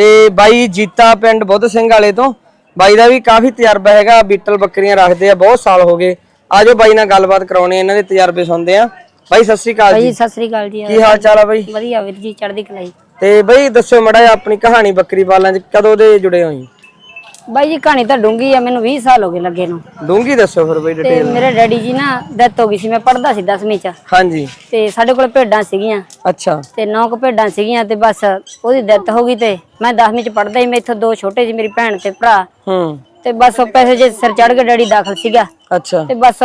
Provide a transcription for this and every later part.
ਤੇ ਬਾਈ ਜੀਤਾ ਪਿੰਡ ਬੁੱਧ ਸਿੰਘ ਵਾਲੇ ਤੋਂ। ਬਾਈ ਦਾ ਵੀ ਕਾਫੀ ਤਜਰਬਾ ਹੈਗਾ ਬੀਟਲ ਬੱਕਰੀਆਂ ਰੱਖਦੇ ਆ ਬਹੁਤ ਸਾਲ ਹੋ ਗਏ। ਆਜੋ ਬਾਈ ਨਾਲ ਗੱਲਬਾਤ ਕਰਾਉਣੇ ਇਹਨਾਂ ਦੇ ਤਜਰਬੇ ਸੁਣਦੇ ਆ। ਬਾਈ ਸਤਿ ਸ੍ਰੀ ਅਕਾਲ ਜੀ। ਸਤਿ ਸ੍ਰੀ ਅਕਾਲ ਜੀ। ਕੀ ਹਾਲ ਚਾਲ ਆ ਬਾਈ? ਵਧੀਆ ਵੀਰ ਜੀ ਚੜ੍ਹਦੀ ਕਲਾਈ। ਤੇ ਬਾਈ ਦੱਸਿਓ ਮੜਾ ਆਪਣੀ ਕਹਾਣੀ ਬੱਕਰੀ ਪਾਲਣ ਚ ਕਦੋਂ ਦੇ ਜੁੜੇ ਹੋਈ ਬਾਈ ਜੀ ਕਹਾਣੀ ਤਾਂ ਡੂੰਗੀ ਆ ਮੈਨੂੰ 20 ਸਾਲ ਹੋ ਗਏ ਲੱਗੇ ਨੂੰ। ਡੂੰਗੀ ਦੱਸਿਓ ਫਿਰ ਬਾਈ ਤੇ ਡਿਟੇਲ ਮੇਰੇ ਡੈਡੀ ਜੀ ਨਾ ਡੈਥ ਹੋ ਗਈ ਸੀ ਮੈਂ ਪੜਦਾ ਸੀ 10ਵੀਂ ਚ। ਹਾਂਜੀ। ਤੇ ਸਾਡੇ ਕੋਲ ਭੇਡਾਂ ਸੀਗੀਆਂ। ਅੱਛਾ। ਤੇ ਨੌ ਕੁ ਭੇਡਾਂ ਸੀਗੀਆਂ ਤੇ ਬਸ ਉਹਦੀ ਡੈਥ ਹੋ ਗਈ ਤੇ ਮੈਂ 10ਵੀਂ ਚ ਪੜਦਾ ਸੀ ਮੈਥੋਂ ਦੋ ਛੋਟੇ ਸੀ ਮੇਰੀ ਭੈਣ ਤੇ ਭਰਾ। ਹੂੰ। ਤੇ ਬਸ ਉਹ ਪੈਸੇ ਜੇ ਸਿਰ ਚੜ ਕੇ ਡੈਡੀ ਦਾਖਲ ਸੀਗਾ। ਅੱਛਾ। ਤੇ ਬਸ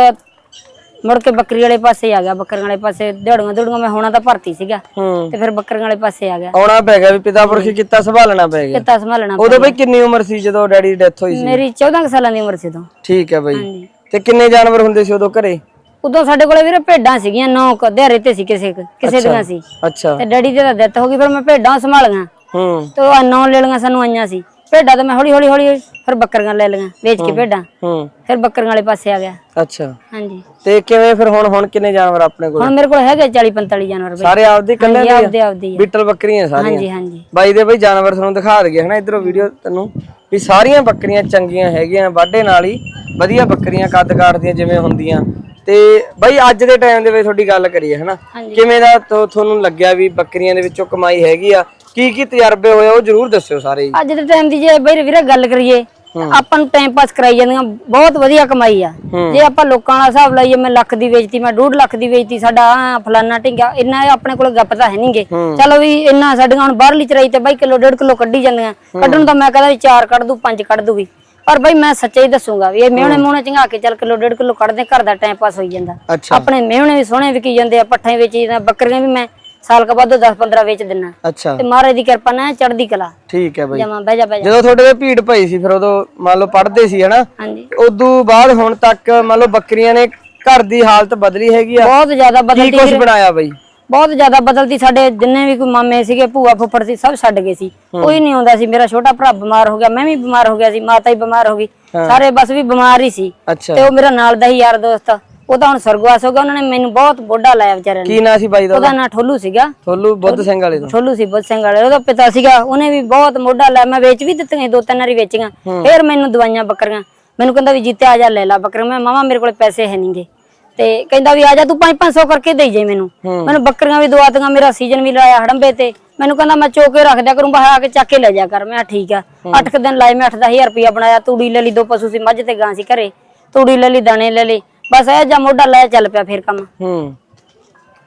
ਮੁੜ ਕੇ ਬੱਕਰੀ ਵਾਲੇ ਪਾਸੇ ਆ ਗਿਆ ਬੱਕਰੀਆਂ ਵਾਲੇ ਪਾਸੇ ਦਿਹਾੜੀਆਂ ਦੁੜੀਆਂ ਮੈਂ ਹੋਣਾ ਤਾਂ ਭਰਤੀ ਸੀਗਾ ਹੂੰ। ਤੇ ਫਿਰ ਬੱਕਰੀਆਂ ਵਾਲੇ ਪਾਸੇ ਆ ਗਿਆ। ਆਉਣਾ ਪੈ ਗਿਆ ਵੀ ਪਿਤਾ ਪੁਰਖ ਕਿੱਤਾ ਸੰਭਾਲਣਾ ਪੈ ਗਿਆ। ਕਿੱਤਾ ਸੰਭਾਲਣਾ ਉਦੋਂ ਬਈ ਕਿੰਨੀ ਉਮਰ ਸੀ ਜਦੋਂ ਡੈਡੀ ਦੀ ਡੈਥ ਹੋਈ ਸੀ? ਮੇਰੀ 14 ਕੁ ਸਾਲਾਂ ਦੀ ਉਮਰ ਸੀ ਤੋਂ ਠੀਕ ਹੈ ਬਾਈ। ਤੇ ਕਿੰਨੇ ਜਾਨਵਰ ਹੁੰਦੇ ਸੀ ਉਦੋਂ ਘਰੇ? ਉਦੋਂ ਸਾਡੇ ਕੋਲੇ ਵੀਰੇ ਭੇਡਾਂ ਸੀਗੀਆਂ ਨੌ ਕ ਦਿਹਾੜੇ ਤੇ ਸੀ ਕਿਸੇ ਕਿਸੇ ਦੀਆਂ ਸੀ। ਅੱਛਾ। ਤੇ ਡੈਡੀ ਦੀ ਤਾਂ ਡੈਥ ਹੋ ਗਈ ਫਿਰ ਮੈਂ ਭੇਡਾਂ ਸੰਭਾਲੀਆਂ। ਹੂੰ। ਤੇ ਉਹ ਨੌ ਲੈ ਲਈਆਂ ਸਾਨੂੰ ਆਈਆਂ ਸੀ। ਭੇਡਾਂ ਤਾਂ ਮੈਂ ਹੌਲੀ ਹੌਲੀ ਹੌਲੀ ਫਿਰ ਬੱਕਰੀਆਂ ਲੈ ਲਈਆਂ ਵੇਚ ਕੇ ਭੇਡਾਂ। ਹੂੰ। ਫਿਰ ਬੱਕਰੀਆਂ ਵਾਲੇ ਪਾਸੇ ਆ ਗਿਆ। ਅੱਛਾ। ਹਾਂਜੀ। ਤੇ ਕਿਵੇਂ ਫਿਰ ਹੁਣ ਹੁਣ ਕਿੰਨੇ ਜਾਨਵਰ ਆਪਣੇ ਕੋਲ? ਹੁਣ ਮੇਰੇ ਕੋਲ ਹੈਗੇ 40 45 ਜਾਨਵਰ ਬਈ। ਸਾਰੇ ਆਪਦੇ ਇਕੱਲੇ ਦੇ? ਆਪਦੇ ਆਪਦੀ ਆ। ਬੀਟਲ ਬੱਕਰੀਆਂ ਸਾਰੀਆਂ? ਹਾਂਜੀ ਹਾਂਜੀ। ਬਾਈ ਦੇ ਬਈ ਜਾਨਵਰ ਤੁਹਾਨੂੰ ਦਿਖਾ ਦਈਏ ਹਨਾ ਇਧਰੋਂ ਵੀਡੀਓ ਤੈਨੂੰ ਵੀ ਸਾਰੀਆਂ ਬੱਕਰੀਆਂ ਚੰਗੀਆਂ ਹੈਗੀਆਂ ਵਾਢੇ ਨਾਲ ਹੀ ਵਧੀਆ ਬੱਕਰੀਆਂ ਕੱਦ ਕਾਟਦੀਆਂ ਜਿਵੇਂ ਹੁੰਦੀਆਂ। ਤੇ ਬਾਈ ਅੱਜ ਦੇ ਟਾਈਮ ਦੇ ਵਿੱਚ ਤੁਹਾਡੀ ਗੱਲ ਕਰੀਏ ਹਨਾ। ਹਾਂਜੀ। ਕਿਵੇਂ ਦਾ ਤੁ- ਤੁਹਾਨੂੰ ਲੱਗਿਆ ਵੀ ਬੱਕਰੀਆਂ ਦੇ ਵਿੱਚੋਂ ਕਮਾਈ ਹੈਗੀ ਆ? ਕੀ ਕੀ ਤਜਰਬੇ ਹੋਏ ਉਹ ਜਰੂਰ ਦੱਸਿਓ ਸਾਰੇ ਜੀ ਅੱਜ ਦੇ ਟਾਈਮ ਦੀ ਜੇ ਬਈ ਵੀਰੇ ਗੱਲ ਕਰੀਏ ਆਪਾਂ ਨੂੰ ਟਾਈਮ ਪਾਸ ਕਰਾਈ ਜਾਂਦੀਆਂ ਬਹੁਤ ਵਧੀਆ ਕਮਾਈ ਆ। ਜੇ ਆਪਾਂ ਲੋਕਾਂ ਦਾ ਹਿਸਾਬ ਲਾਈਏ ਮੈਂ ਲੱਖ ਦੀ ਵੇਚਤੀ ਮੈਂ 2.5 ਲੱਖ ਦੀ ਵੇਚਤੀ ਸਾਡਾ ਫਲਾਨਾ ਢਿੰਗਾ ਇੰਨਾ ਆਪਣੇ ਕੋਲ ਗੱਪ ਤਾਂ ਹੈ ਨਹੀਂਗੇ ਚਲੋ ਵੀ ਇੰਨਾ ਸਾਡੀਆਂ ਹੁਣ ਬਾਹਰਲੀ ਚਰਾਈ ਤੇ ਬਾਈ ਕਿਲੋ ਡੇਢ ਕਿਲੋ ਕੱਢੀ ਜਾਂਦੀਆਂ। ਕੱਢਣ ਤਾਂ ਮੈਂ ਕਹਦਾ ਵੀ 4 ਕੱਢ ਦੂ 5 ਕੱਢ ਦੂਗੀ ਪਰ ਬਾਈ ਮੈਂ ਸੱਚਾ ਹੀ ਦੱਸੂਗਾ ਵੀ ਇਹ ਮਿਹਣੇ ਮੂਹਣੇ ਚੰਗਾ ਕੇ ਚੱਲ ਕਿਲੋ ਡੇਢ ਕਿਲੋ ਕੱਢਦੇ ਘਰ ਦਾ ਟਾਈਮ ਪਾਸ ਹੋਈ ਜਾਂਦਾ। ਆਪਣੇ ਮਿਹਣੇ ਵੀ ਸੋਹਣੇ ਵਿਕੀ ਜਾਂਦੇ ਆ ਪੱਠੇ ਵੇਚੀ ਜਾਂਦੇ ਬੱਕਰੀਆਂ ਵੀ ਮੈਂ ਸਾਲ ਕ ਬਾਅਦ 10 15 ਵੇਚ ਦਿੰਨਾ। ਅੱਛਾ। ਤੇ ਮਹਾਰਾਜ ਦੀ ਕਿਰਪਾ ਨਾਲ ਚੜਦੀ ਕਲਾ। ਠੀਕ ਹੈ ਬਾਈ। ਜਮਾ ਬਹਿ ਜਾ ਬਹਿ ਜਾ। ਜਦੋਂ ਤੁਹਾਡੇ ਤੇ ਭੀੜ ਪਈ ਸੀ ਫਿਰ ਉਦੋਂ ਮੰਨ ਲਓ ਪੜਦੇ ਸੀ ਹਨਾ? ਹਾਂਜੀ। ਉਦੋਂ ਬਾਅਦ ਹੁਣ ਤੱਕ ਮੰਨ ਲਓ ਬੱਕਰੀਆਂ ਨੇ ਘਰ ਦੀ ਹਾਲਤ ਬਦਲੀ ਹੈਗੀ ਆ। ਬਹੁਤ ਜ਼ਿਆਦਾ ਕੀ ਬਦਲਦੀ ਕੁਝ ਬਣਾਇਆ ਬਾਈ? ਬਹੁਤ ਜ਼ਿਆਦਾ ਬਦਲਦੀ। ਸਾਡੇ ਜਿੰਨੇ ਵੀ ਕੋਈ ਮਾਮੇ ਸੀਗੇ ਭੂਆ ਫੁੱਫੜ ਸੀ ਸਭ ਛੱਡ ਗਏ ਸੀ। ਕੋਈ ਨਹੀਂ ਆਉਂਦਾ ਸੀ। ਮੇਰਾ ਛੋਟਾ ਭਰਾ ਬਿਮਾਰ ਹੋ ਗਿਆ ਮੈਂ ਵੀ ਬਿਮਾਰ ਹੋ ਗਿਆ ਸੀ ਮਾਤਾ ਹੀ ਬਿਮਾਰ ਹੋ ਗਈ। ਸਾਰੇ ਬਸ ਵੀ ਬਿਮਾਰ ਹੀ ਸੀ। ਅੱਛਾ। ਤੇ ਉਹ ਮੇਰਾ ਨਾਲ ਦਾ ਹੀ ਯਾਰ ਦੋਸਤ ਉਹ ਤਾਂ ਹੁਣ ਸਰਗਵਾਸ ਹੋ ਗਿਆ ਉਹਨਾਂ ਨੇ ਮੈਨੂੰ ਬਹੁਤ ਬੋਡਾ ਲਾਇਆ ਵਿਚਾਰਿਆਂ ਨੇ। ਕੀ ਨਾਂ ਸੀ ਬਾਈ ਦਾ ਉਹਦਾ? ਨਾਂ ਠੋਲੂ ਸੀਗਾ। ਥੋਲੂ ਬੁੱਧ ਸਿੰਘ ਵਾਲੇ ਤੋਂ ਠੋਲੂ ਸੀ ਬੁੱਧ ਸਿੰਘ ਵਾਲੇ ਉਹਦਾ ਪਿਤਾ ਸੀਗਾ ਉਹਨੇ ਵੀ ਬਹੁਤ ਮੋਢਾ ਲਾਇਆ ਮੈਂ ਵੇਚ ਵੀ ਦਿੱਤੀਆਂ ਦੋ ਤਿੰਨ ਵਾਰੀ ਵੇਚੀਆਂ। ਫਿਰ ਮੈਨੂੰ ਦਵਾਈਆਂ ਬੱਕਰੀਆਂ। ਮੈਨੂੰ ਕਹਿੰਦਾ ਵੀ ਜੀਤੇ ਆ ਜਾ ਲੈ ਲੈ ਬੱਕਰੀਆਂ। ਮੈਂ ਮਾਮਾ ਮੇਰੇ ਕੋਲ ਪੈਸੇ ਹੈ ਨਹੀਂਗੇ ਤੇ ਕਹਿੰਦਾ ਵੀ ਆ ਜਾ ਤੂੰ 5-500 ਕਰਕੇ ਦੇਈ ਜਾਈ ਮੈਨੂੰ। ਮੈਨੂੰ ਬੱਕਰੀਆਂ ਵੀ ਦਵਾਤੀਆਂ ਮੇਰਾ ਸੀਜ਼ਨ ਵੀ ਲਾਇਆ ਹੜੰਬੇ ਤੇ। ਮੈਨੂੰ ਕਹਿੰਦਾ ਮੈਂ ਚੋਕੇ ਰੱਖ ਦਿਆ ਕਰੂੰ ਬਾਹਰ ਆ ਕੇ ਚੱਕ ਕੇ ਲੈ ਜਾ ਕਰ। ਮੈਂ ਕਿਹਾ ਠੀਕ ਆ। 8 ਕੁ ਦਿਨ ਲਾਏ ਮੈਂ 8-10000 ਰੁਪਇਆ ਬਣਾਇਆ। ਤੂੜੀ ਲੈ ਲਈ ਦੋ ਪਸ਼ੂ ਸੀ ਮੱਝ ਤੇ ਗਾਂ ਸੀ ਘਰੇ। ਤੂੜੀ ਲੈ ਲਈ ਦਾਣੇ ਲੈ ਲਈ ਬਸ ਇਹ ਜਾਂ ਮੋਢਾ ਲਾਇਆ ਚੱਲ ਪਿਆ ਫਿਰ ਕੰਮ। ਹੂੰ।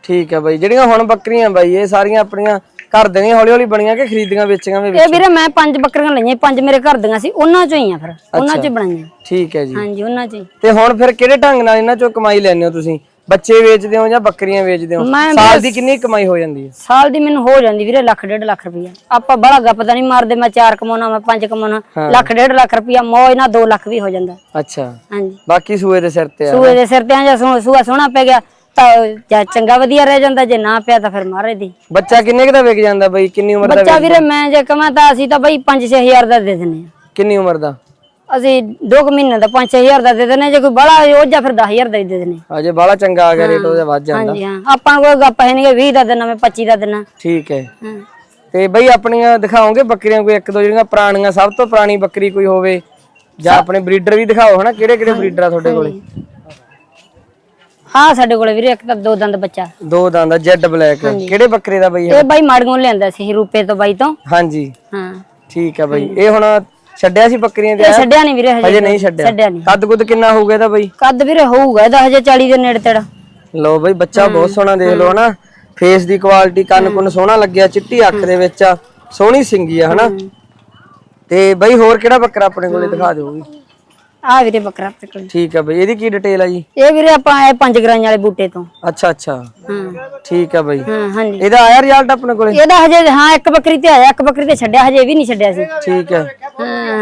ਠੀਕ ਹੈ ਬਾਈ ਜਿਹੜੀਆਂ ਹੁਣ ਬੱਕਰੀਆਂ ਬਾਈ ਇਹ ਸਾਰੀਆਂ ਆਪਣੀਆਂ ਘਰ ਦੇ ਹੌਲੀ ਹੌਲੀ ਬਣੀਆਂ ਕਿ ਖਰੀਦੀਆਂ ਵੇਚੀਆਂ ਵੀ ਇਹ ਵੀਰੇ ਮੈਂ ਪੰਜ ਬੱਕਰੀਆਂ ਲਈਆਂ ਪੰਜ ਮੇਰੇ ਘਰ ਦੀਆਂ ਸੀ ਉਹਨਾਂ ਚੋਂ ਹੀ ਆ ਫਿਰ ਉਹਨਾਂ ਚੋਂ ਬਣਾਈਆਂ। ਠੀਕ ਹੈ ਜੀ। ਹਾਂਜੀ ਉਹਨਾਂ ਚੋਂ ਹੀ। ਤੇ ਹੁਣ ਫਿਰ ਕਿਹੜੇ ਢੰਗ ਨਾਲ ਇਹਨਾਂ ਚੋਂ ਕਮਾਈ ਲੈਂਦੇ ਹੋ ਤੁਸੀਂ? ਬੱਚੇ ਵੇਚਦੇ ਹੋ ਜਾਂ ਬੱਕਰੀਆਂ ਵੇਚਦੇ ਹੋ? ਮੈਂ ਸਾਲ ਦੀ ਕਿੰਨੀ ਕਮਾਈ ਹੋ ਜਾਂਦੀ ਹੈ? ਸਾਲ ਦੀ ਮੈਨੂੰ ਹੋ ਜਾਂਦੀ ਵੀਰੇ ਲੱਖ ਡੇਢ ਲੱਖ ਰੁਪਈਆ। ਆਪਾਂ ਬੜਾ ਗੱਪ ਤਾਂ ਨਹੀਂ ਮਾਰਦੇ ਮੈਂ ਚਾਰ ਕਮਾਉਣਾ ਮੈਂ ਪੰਜ ਕਮਾਉਣਾ ਲੱਖ ਡੇਢ ਲੱਖ ਰੁਪਈਆ ਮੌਜ ਨਾਲ 2 ਲੱਖ ਵੀ ਹੋ ਜਾਂਦਾ। ਅੱਛਾ। ਹਾਂਜੀ। ਬਾਕੀ ਸੂਏ ਦੇ ਸਿਰ ਤੇ ਆ ਸੂਏ ਦੇ ਸਿਰ ਤੇ ਆ ਜਾਂ ਸੂਆ ਸੋਹਣਾ ਪੈ ਗਿਆ ਤਾਂ ਚੰਗਾ ਵਧੀਆ ਰਹਿ ਜਾਂਦਾ ਜੇ ਨਾ ਪਿਆ ਤਾਂ ਫਿਰ ਮਾਰੇ ਦੀ। ਬੱਚਾ ਕਿੰਨੇ ਕੁ ਦਾ ਵਿਕ ਜਾਂਦਾ ਬਾਈ? ਕਿੰਨੀ ਉਮਰ ਦਾ ਬੱਚਾ ਵੀਰੇ ਮੈਂ ਜੇ ਕਮਾਂ ਤਾਂ ਅਸੀਂ ਤਾਂ ਬਈ 5-6000 ਦਾ ਦੇ ਦਿੰਨੇ ਆ ਕਿੰਨੀ ਉਮਰ ਦਾ? ਅਸੀਂ 2 ਮਹੀਨੇ ਦਾ 5-6000 ਦਾ ਦੇ ਦਿੰਨੇ ਜੇ ਕੋਈ ਬੜਾ ਉਹ ਜਾਂ ਫਿਰ 10000 ਦਾ ਹੀ ਦੇ ਦਿੰਨੇ ਅਜੇ ਬਾਹਲਾ ਚੰਗਾ ਆ ਗਿਆ ਰੇਟ ਉਹਦੇ ਵੱਧ ਜਾਂਦਾ। ਹਾਂਜੀ ਹਾਂ। ਆਪਾਂ ਨੂੰ ਕੋਈ ਗੱਪ ਹੈ ਨਹੀਂ 20 ਦਾ ਦੇਣਾ ਮੈਂ 25 ਦਾ ਦੇਣਾ। ਠੀਕ ਹੈ। ਹਾਂ। ਤੇ ਬਈ ਆਪਣੀਆਂ ਦਿਖਾਓਗੇ ਬੱਕਰੀਆਂ ਕੋਈ ਇੱਕ ਦੋ ਜਿਹੜੀਆਂ ਪੁਰਾਣੀਆਂ ਸਭ ਤੋਂ ਪੁਰਾਣੀ ਬੱਕਰੀ ਕੋਈ ਹੋਵੇ? ਜਾਂ ਆਪਣੇ ਬਰੀਡਰ ਵੀ ਦਿਖਾਓ ਹਨਾ? ਕਿਹੜੇ ਕਿਹੜੇ ਬਰੀਡਰ ਆ ਤੁਹਾਡੇ ਕੋਲੇ? ਹਾਂ ਸਾਡੇ ਕੋਲੇ ਵੀਰੇ ਇੱਕ ਤਾਂ ਦੋ ਦੰਦ ਬੱਚਾ। ਦੋ ਦੰਦ ਜੈਡ ਬਲੈਕ। ਕਿਹੜੇ ਬੱਕਰੇ ਦਾ ਬਈ ਇਹ? ਇਹ ਬਾਈ ਮਾੜਗੋਂ ਲਿਆਂਦਾ ਸੀ ਰੂਪੇ ਤੋਂ ਬਾਈ ਤੋਂ। ਹਾਂਜੀ। ਹਾਂ। ਠੀਕ ਆ ਬਈ। ਇਹ ਹੁਣ ਛੱਡਿਆ ਸੀ ਬੱਕਰੀਆਂ ਇਹ ਛੱਡਿਆ ਨਹੀਂ ਵੀਰੇ ਹਜੇ ਹਜੇ ਨਹੀਂ ਛੱਡਿਆ। ਛੱਡਿਆ ਨਹੀਂ ਕੱਦ ਕੁੱਦ ਕਿੰਨਾ ਹੋਊਗਾ ਇਹਦਾ ਬਈ? ਕੱਦ ਵੀਰੇ ਹੋਊਗਾ ਇਹਦਾ ਹਜੇ 40 ਦੇ ਨੇੜੇ ਤੇੜਾ। ਲਓ ਬਈ ਬੱਚਾ ਬਹੁਤ ਸੋਹਣਾ ਦੇਖ ਲਓ ਹਨਾ। ਫੇਸ ਦੀ ਕੁਆਲਿਟੀ ਕੰਨ ਕੁੰਨ ਸੋਹਣਾ ਲੱਗਿਆ ਚਿੱਟੀ ਅੱਖ ਦੇ ਵਿੱਚ ਆ ਸੋਹਣੀ ਸਿੰਗੀ ਆ ਹਨਾ। ਤੇ ਬਈ ਹੋਰ ਕਿਹੜਾ ਬੱਕਰਾ ਆਪਣੇ ਕੋਲੇ ਦਿਖਾ ਦਿਓ ਵੀ ਆ ਵੀਰੇ ਬੱਕਰਾ ਆਪਣੇ ਕੋਲ। ਠੀਕ ਆ ਬਈ ਇਹਦੀ ਕੀ ਡਿਟੇਲ ਆ ਜੀ? ਇਹ ਵੀਰੇ ਆਪਾਂ ਆਏ ਪੰਜ ਗਰਾਈਆਂ ਵਾਲੇ ਬੂਟੇ ਤੋਂ। ਅੱਛਾ ਅੱਛਾ। ਹਾਂ। ਠੀਕ ਆ ਬਈ। ਹਾਂ ਹਾਂਜੀ। ਇਹਦਾ ਆਇਆ ਰਿਜ਼ਲਟ ਆਪਣੇ ਕੋਲੇ? ਇਹਦਾ ਹਜੇ ਹਾਂ ਇੱਕ ਬੱਕਰੀ ਤੇ ਆਇਆ ਇੱਕ ਬੱਕਰੀ ਤੇ ਛੱਡਿਆ ਹਜੇ ਇਹ ਵੀ ਨਹੀਂ ਛੱਡਿਆ ਸੀ। ਠੀਕ ਹੈ ਹਾਂ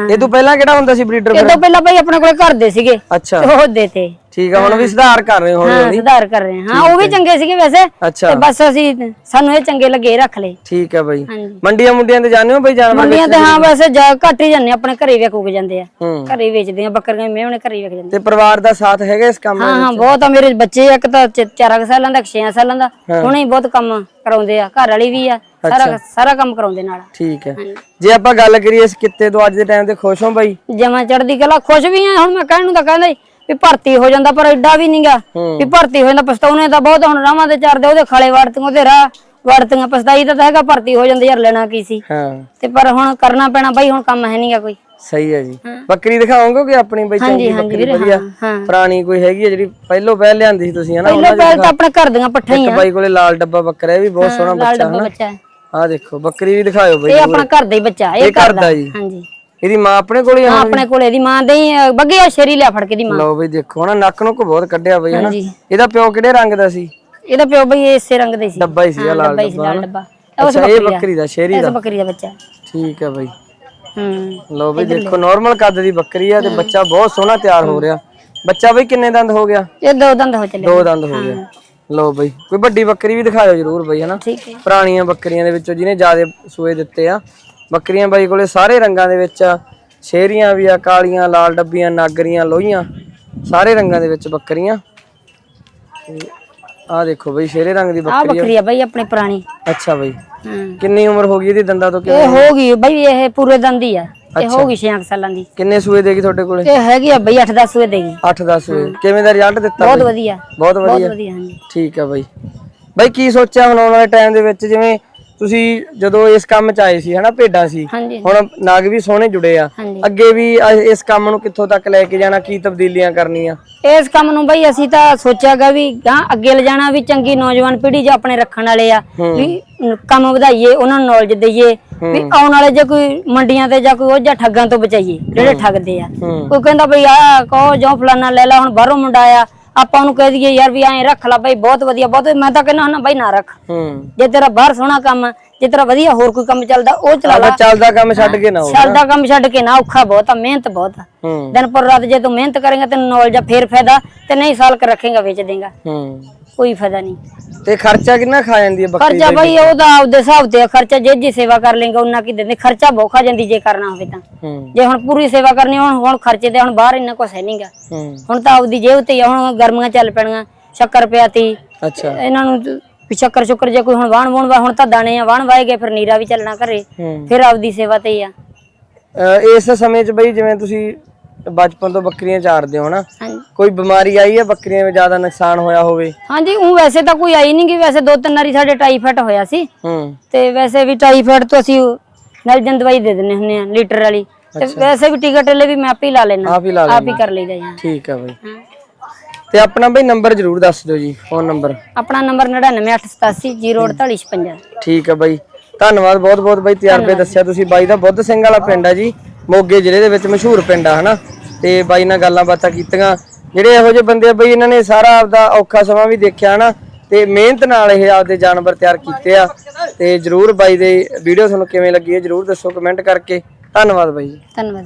ਇਹ ਤੋਂ ਪਹਿਲਾਂ ਕਿਹੜਾ ਹੁੰਦਾ ਸੀ ਬਰੀਡਰ ਇਹ ਤੋਂ ਪਹਿਲਾਂ ਬਾਈ ਆਪਣੇ ਕੋਲੇ ਘਰ ਦੇ ਸੀਗੇ। ਅੱਛਾ। ਉਹ ਦੇਤੇ ਠੀਕ ਆ ਹੁਣ ਵੀ ਸੁਧਾਰ ਕਰ ਰਹੇ ਹੋ ਹਾਂ ਸੁਧਾਰ ਕਰ ਰਹੇ ਹਾਂ ਉਹ ਵੀ ਚੰਗੇ ਸੀਗੇ ਵੈਸੇ। ਤੇ ਬਸ ਅਸੀਂ ਸਾਨੂੰ ਇਹ ਚੰਗੇ ਲੱਗੇ ਰੱਖ ਲਏ। ਠੀਕ ਹੈ ਬਈ। ਮੰਡੀਆਂ ਮੁੰਡੀਆਂ ਤੇ ਜਾਂਦੇ ਹੋ ਬਈ ਜਾਨਵਰ ਮੰਡੀਆਂ ਤੇ ਹਾਂ ਵੈਸੇ ਜਾ ਘੱਟ ਹੀ ਜਾਂਦੇ ਆ, ਆਪਣੇ ਘਰੇ ਵੇਚ ਕੇ ਜਾਂਦੇ ਆ। ਘਰੇ ਵੇਚਦੇ ਆ ਬੱਕਰੀਆਂ ਮੇਵਣੇ ਘਰੇ ਵੇਚ ਜਾਂਦੇ ਤੇ ਪਰਿਵਾਰ ਦਾ ਸਾਥ ਹੈਗਾ ਇਸ ਕੰਮ ਵਿੱਚ ਹਾਂ ਬਹੁਤ ਆ ਮੇਰੇ ਬੱਚੇ ਇੱਕ ਤਾਂ 4 ਸਾਲਾਂ ਦਾ ਇੱਕ 6 ਸਾਲਾਂ ਦਾ। ਹੁਣੇ ਹੀ ਬਹੁਤ ਕੰਮ ਕਰਾਉਂਦੇ ਆ ਘਰ ਵਾਲੀ ਵੀ ਆ। ਸਾਰਾ ਸਾਰਾ ਕੰਮ ਕਰਾਉਂਦੇ ਨਾਲ। ਠੀਕ ਹੈ। ਜੇ ਆਪਾਂ ਗੱਲ ਕਰੀਏ ਇਸ ਕਿੱਤੇ ਤੋਂ ਅੱਜ ਦੇ ਟਾਈਮ ਤੇ ਖੁਸ਼ ਹੋ ਬਾਈ? ਜਮਾ ਚੜਦੀ ਕਲਾ ਖੁਸ਼ ਵੀ ਆ ਹੁਣ ਮੈਂ ਕਹਿਣ ਨੂੰ ਤਾਂ ਕਹਿੰਦਾ ਸੀ ਵੀ ਭਰਤੀ ਹੋ ਜਾਂਦਾ ਪਰ ਐਡਾ ਵੀ ਨਹੀਂਗਾ ਵੀ ਭਰਤੀ ਹੋ ਜਾਂਦਾ ਪਛਤਾਉਣੇ ਤਾਂ ਬਹੁਤ ਹੁਣ ਰਾਵਾਂ ਤੇ ਚੜਦੇ ਉਹਦੇ ਖਾਲੇ ਵੜਤੀਆਂ ਉਹਦੇ ਰਾਹ ਵੜਤੀਆਂ ਪਛਤਾਈ ਤਾਂ ਹੈਗਾ ਭਰਤੀ ਹੋ ਜਾਂਦੇ ਯਾਰ ਲੈਣਾ ਕੀ ਸੀ? ਹਾਂ। ਤੇ ਪਰ ਹੁਣ ਕਰਨਾ ਪੈਣਾ ਬਾਈ ਹੁਣ ਕੰਮ ਹੈ ਨਹੀਂਗਾ ਕੋਈ। ਸਹੀ ਹੈ ਜੀ। ਬੱਕਰੀ ਦਿਖਾਓਗੇ ਕਿ ਆਪਣੀ ਬਈ ਚੰਗੀ ਬੱਕਰੀ ਵਧੀਆ। ਪੁਰਾਣੀ ਕੋਈ ਹੈਗੀ ਹੈ ਜਿਹੜੀ ਪਹਿਲੋਂ ਪਹਿਲ ਲਿਆਂਦੀ ਸੀ ਤੁਸੀਂ ਹਨਾ? ਪਹਿਲਾਂ ਪਹਿਲ ਤਾਂ ਆਪਣੇ ਘਰ ਦੀਆਂ ਪੱਠਾ ਹੀ ਇੱਕ ਆ ਬਾਈ ਕੋਲੇ ਲਾਲ ਡੱਬਾ ਬੱਕਰਾ ਹੈ ਵੀ ਬਹੁਤ ਸੋਹਣਾ ਬੱਚਾ ਹੈ। ਆਹ ਦੇਖੋ ਬੱਕਰੀ ਵੀ ਦਿਖਾਓ ਬਈ ਇਹ ਆਪਣਾ ਘਰ ਦਾ ਹੀ ਬੱਚਾ ਇਹ ਘਰ ਦਾ ਜੀ। ਹਾਂਜੀ। ਇਹਦੀ ਮਾਂ ਆਪਣੇ ਕੋਲੇ ਆ ਆਪਣੇ ਕੋਲੇ ਦੀ ਮਾਂ ਦੇ ਬੱਗੇ ਆ ਸ਼ੇਰੀ ਲਿਆ ਫੜ ਕੇ ਦੀ ਮਾਂ। ਲਓ ਬਈ ਦੇਖੋ ਹਨਾ ਨੱਕ ਨੂੰ ਕੋ ਬਹੁਤ ਕੱਢਿਆ ਬਈ ਹਨਾ। ਇਹਦਾ ਪਿਓ ਕਿਹੜੇ ਰੰਗ ਦਾ ਸੀ? ਇਹਦਾ ਪਿਓ ਬਈ ਇਸੇ ਰੰਗ ਦੇ ਸੀ। ਡੱਬਾ ਹੀ ਸੀ, ਲਾਲ? ਡੱਬਾ ਇਹ ਉਸ ਅੱਛਾ ਇਹ ਬੱਕਰੀ ਦਾ। ਬੱਕਰੀ ਦਾ ਸ਼ੇਰੀ ਇਸ ਬੱਕਰੀ ਦਾ ਬੱਚਾ। ਠੀਕ ਹੈ ਬਈ। ਹੂੰ। ਲਓ ਬਈ ਦੇਖੋ ਨਾਰਮਲ ਕੱਦ ਦੀ ਬੱਕਰੀ ਆ ਤੇ ਬੱਚਾ ਬਹੁਤ ਸੋਹਣਾ ਤਿਆਰ ਹੋ ਰਿਹਾ। ਬੱਚਾ ਬਈ ਕਿੰਨੇ ਦੰਦ ਹੋ ਗਿਆ? ਇਹ ਦੋ ਦੰਦ ਹੋ ਚੱਲੇ ਦੋ ਦੰਦ ਹੋ। ਗਿਆ। ਲਓ ਬਈ ਕੋਈ ਵੱਡੀ ਬੱਕਰੀ ਵੀ ਦਿਖਾਇਓ ਜਰੂਰ ਬਈ ਹਨਾ? ਠੀਕ ਹੈ। ਪੁਰਾਣੀਆਂ ਬੱਕਰੀਆਂ ਦੇ ਵਿੱਚੋਂ ਜਿਹਨੇ ਜ਼ਿਆਦਾ ਸੂਏ ਦਿੱਤੇ ਆ। ਬੱਕਰੀਆਂ ਬਾਈ ਕੋਲੇ ਸਾਰੇ ਰੰਗਾਂ ਦੇ ਵਿੱਚ ਆ। ਸ਼ੇਰੀਆਂ ਵੀ ਆ ਕਾਲੀਆਂ ਲਾਲ ਡੱਬੀਆਂ ਨਾਗਰੀਆਂ ਲੋਹੀਆਂ ਸਾਰੇ ਰੰਗਾਂ ਦੇ ਵਿੱਚ ਬੱਕਰੀਆਂ। ਆ ਦੇਖੋ ਬਈ ਸ਼ੇਰੇ ਰੰਗ ਦੀ ਆ ਬੱਕਰੀ ਬੱਕਰੀ ਆ ਬਈ ਆਪਣੀ ਪੁਰਾਣੀ। ਅੱਛਾ ਬਈ। ਹੂੰ। ਕਿੰਨੀ ਉਮਰ ਹੋ ਗਈ ਇਹਦੀ ਦੰਦਾਂ ਤੋਂ ਇਹ ਹੋ ਗਈ ਬਈ ਇਹ ਪੂਰੇ ਦੰਦ ਹੀ ਆ। ਇਹ ਹੋ ਗਈ 6 ਸਾਲਾਂ ਦੀ। ਕਿੰਨੇ ਸੂਏ ਦੇਗੀ ਤੁਹਾਡੇ ਕੋਲੇ? ਇਹ ਹੈਗੀ ਆ ਬਈ 8-10 ਸੂਏ ਦੇਗੀ। 8-10 ਸੂਏ। ਕਿਵੇਂ ਦਾ ਰਿਜ਼ਲਟ ਦਿੱਤਾ ਬਹੁਤ? ਵਧੀਆ। ਬਹੁਤ ਬਹੁਤ ਵਧੀਆ। ਵਧੀਆ ਹਾਂਜੀ। ਠੀਕ ਆ ਬਾਈ। ਬਾਈ ਕੀ ਸੋਚਿਆ ਹੁਣ ਆਉਣ ਵਾਲੇ ਟਾਈਮ ਦੇ ਵਿੱਚ? ਜਿਵੇਂ ਤੁਸੀਂ ਜਦੋਂ ਇਸ ਕੰਮ 'ਚ ਆਏ ਸੀ ਹਨਾ ਭੇਡਾਂ ਸੀ ਹਾਂਜੀ। ਹੁਣ ਨਾਗ ਵੀ ਸੋਹਣੇ ਜੁੜੇ ਆ। ਹਾਂਜੀ। ਅੱਗੇ ਵੀ ਅ- ਇਸ ਕੰਮ ਨੂੰ ਕਿੱਥੋਂ ਤੱਕ ਲੈ ਕੇ ਜਾਣਾ ਕੀ ਤਬਦੀਲੀਆਂ ਕਰਨੀਆਂ? ਇਸ ਕੰਮ ਨੂੰ ਬਈ ਅਸੀਂ ਤਾਂ ਸੋਚਿਆਗਾ ਵੀ ਗਾਂ ਅੱਗੇ ਲਿਜਾਣਾ ਵੀ ਚੰਗੀ ਨੌਜਵਾਨ ਪੀੜ੍ਹੀ ਜੋ ਆਪਣੇ ਰੱਖਣ ਵਾਲੇ ਆ ਵੀ ਕੰਮ ਵਧਾਈਏ ਉਹਨਾਂ ਨੂੰ ਨੌਲੇਜ ਦਈਏ ਵੀ ਆਉਣ ਵਾਲੇ ਜੇ ਕੋਈ ਮੰਡੀਆਂ ਤੇ ਜਾਂ ਕੋਈ ਉਹ ਜਾਂ ਠੱਗਾਂ ਤੋਂ ਬਚਾਈਏ ਜਿਹੜੇ ਠੱਗਦੇ ਆ। ਹੂੰ। ਕੋਈ ਕਹਿੰਦਾ ਬਈ ਆ ਕਹੋ ਜੋ ਫਲਾਨਾ ਲੈ ਲੈ ਹੁਣ ਬਾਹਰੋਂ ਮੁੰਡਾ ਆਇਆ ਆਪਾਂ ਉਹਨੂੰ ਕਹਿ ਦਈਏ ਯਾਰ ਵੀ ਐਂ ਰੱਖ ਲੈ ਬਈ ਬਹੁਤ ਵਧੀਆ ਬਹੁਤ ਮੈਂ ਤਾਂ ਕਹਿੰਦਾ ਹਾਂ ਬਈ ਨਾ ਰੱਖ। ਹੂੰ। ਜੇ ਤੇਰਾ ਬਾਹਰ ਸੋਹਣਾ ਕੰਮ ਆ, ਜੇ ਤੇਰਾ ਵਧੀਆ ਹੋਰ ਕੋਈ ਕੰਮ ਚੱਲਦਾ ਉਹ ਚਲਾ ਲਾ। ਚੱਲਦਾ ਕੰਮ ਛੱਡ ਕੇ ਨਾ ਹੋ ਚੱਲਦਾ ਕੰਮ ਛੱਡ ਕੇ ਨਾ ਔਖਾ ਬਹੁਤ ਆ ਮਿਹਨਤ ਬਹੁਤ ਆ। ਹੂੰ। ਦਿਨ ਪਰ ਰਾਤ ਜੇ ਤੂੰ ਮਿਹਨਤ ਕਰੇਗਾ ਤੈਨੂੰ ਨੌਲੇਜ ਆ ਫੇਰ ਫਾਇਦਾ। ਤੇ ਨਹੀਂ ਸਾਲ ਕ ਰੱਖੇਗਾ ਵੇਚ ਦੇਗਾ। ਹੂੰ। ਕੋਈ ਫਾਇਦਾ ਨਹੀਂ। ਤੇ ਖਰਚਾ ਕਿੰਨਾ ਖਾ ਜਾਂਦੀ ਹੈ ਬੱਕਰੀ ਖਰਚਾ ਬਈ ਉਹਦਾ ਆਪਦੇ ਹਿਸਾਬ ਤੇ ਆ, ਖਰਚਾ ਜੇ ਜੀ ਸੇਵਾ ਕਰ ਲੇਗਾ ਉਹਨਾਂ ਕੀ ਦਿੰਦੇ? ਖਰਚਾ ਬਹੁਤ ਜਾਂਦੀ ਜੇ ਕਰਨਾ ਹੋਵੇ ਤਾਂ। ਹੂੰ। ਜੇ ਹੁਣ ਪੂਰੀ ਸੇਵਾ ਕਰਨੀ ਹੁਣ ਹੁਣ ਖਰਚੇ ਤੇ ਹੁਣ ਬਾਹਰ ਇੰਨਾ ਕੁਛ ਹੈ ਨਹੀਂਗਾ ਹੂੰ। ਹੁਣ ਤਾਂ ਆਪਦੀ ਜੇਬ ਤੇ ਹੀ ਆ, ਹੁਣ ਗਰਮੀਆਂ ਚੱਲ ਪੈਣੀਆਂ ਸ਼ੱਕਰ ਪਿਆ ਤੀ। ਅੱਛਾ। ਇਹਨਾਂ ਨੂੰ ਤੇ ਵੀ ਸ਼ੱਕਰ ਸ਼ੁੱਕਰ ਜੇ ਕੋਈ ਹੁਣ ਵਾਣ ਵੂਣ ਵਾ ਹੁਣ ਤਾਂ ਦਾਣੇ ਆ ਵਾਣ ਵਾਏ ਗਏ ਫਿਰ ਨੀਰਾ ਵੀ ਚੱਲਣਾ ਘਰੇ। ਹੂੰ। ਫਿਰ ਆਪਦੀ ਸੇਵਾ ਤੇ ਹੀ ਆ। ਇਸ ਸਮੇਂ 'ਚ ਬਈ ਜਿਵੇਂ ਤੁਸੀਂ ਬਚਪਨ ਤੋਂ ਬੱਕਰੀਆਂ ਚਾਰਦੇ ਹੋ ਨਾ ਹਾਂਜੀ। ਕੋਈ ਬਿਮਾਰੀ ਆਈ ਹੈ ਬੱਕਰੀਆਂ ਵਿੱਚ ਜ਼ਿਆਦਾ ਨੁਕਸਾਨ ਹੋਇਆ ਹੋਵੇ? ਹਾਂਜੀ ਉਹ ਵੈਸੇ ਤਾਂ ਕੋਈ ਆਈ ਨਹੀਂ ਗੀ ਵੈਸੇ ਦੋ ਤਿੰਨ ਵਾਰੀ ਸਾਡੇ ਟਾਈਫਾਇਡ ਹੋਇਆ ਸੀ। ਹੂੰ। ਤੇ ਵੈਸੇ ਵੀ ਟਾਈਫਾਇਡ ਤੋਂ ਅਸੀਂ ਨਲਜਨ ਦਵਾਈ ਦੇ ਦਿੰਨੇ ਹੁੰਨੇ ਆ ਲੀਟਰ ਵਾਲੀ। ਤੇ ਵੈਸੇ ਵੀ ਟੀਕਾ ਟੇਲੇ ਵੀ ਮੈਂ ਆਪ ਹੀ ਲਾ ਲੈਣਾ ਆਪ ਹੀ ਲਾ ਆਪ ਲੈਂਦੇ ਹੀ। ਕਰ ਲਈਦਾ ਜੀ ਠੀਕ ਆ ਬਈ। ਤੇ ਆਪਣਾ ਬਈ ਨੰਬਰ ਜ਼ਰੂਰ ਦੱਸ ਦਿਓ ਜੀ ਫੋਨ ਨੰਬਰ। ਆਪਣਾ ਨੰਬਰ 9988804855 ਠੀਕ ਆ ਬਈ। ਧੰਨਵਾਦ ਬਹੁਤ ਬਹੁਤ ਬਾਈ ਤਜਰਬੇ ਦੱਸਿਆ ਤੁਸੀਂ। ਬਾਈ ਦਾ ਬੁੱਧ ਸਿੰਘ ਵਾਲਾ ਪਿੰਡ ਆ ਜੀ ਮੋਗੇ ਜ਼ਿਲ੍ਹੇ ਦੇ ਵਿੱਚ ਮਸ਼ਹੂਰ ਪਿੰਡ ਆ ਹਨਾ? ਤੇ ਬਾਈ ਨਾਲ ਗੱਲਾਂ ਬਾਤਾਂ ਕੀਤੀਆਂ। ਜਿਹੜੇ ਇਹੋ ਜਿਹੇ ਬੰਦੇ ਆ ਬਈ, ਇਹਨਾਂ ਨੇ ਸਾਰਾ ਆਪਦਾ ਔਖਾ ਸਮਾਂ ਵੀ ਦੇਖਿਆ ਹਨਾ ਤੇ ਮਿਹਨਤ ਨਾਲ ਇਹ ਆਪਦੇ ਜਾਨਵਰ ਤਿਆਰ ਕੀਤੇ ਆ। ਤੇ ਜਰੂਰ ਬਾਈ ਦੇ ਵੀਡੀਓ ਤੁਹਾਨੂੰ ਕਿਵੇਂ ਲੱਗੀ ਹੈ, ਜਰੂਰ ਦੱਸੋ ਕਮੈਂਟ ਕਰਕੇ। ਧੰਨਵਾਦ ਬਾਈ ਜੀ। ਧੰਨਵਾਦ।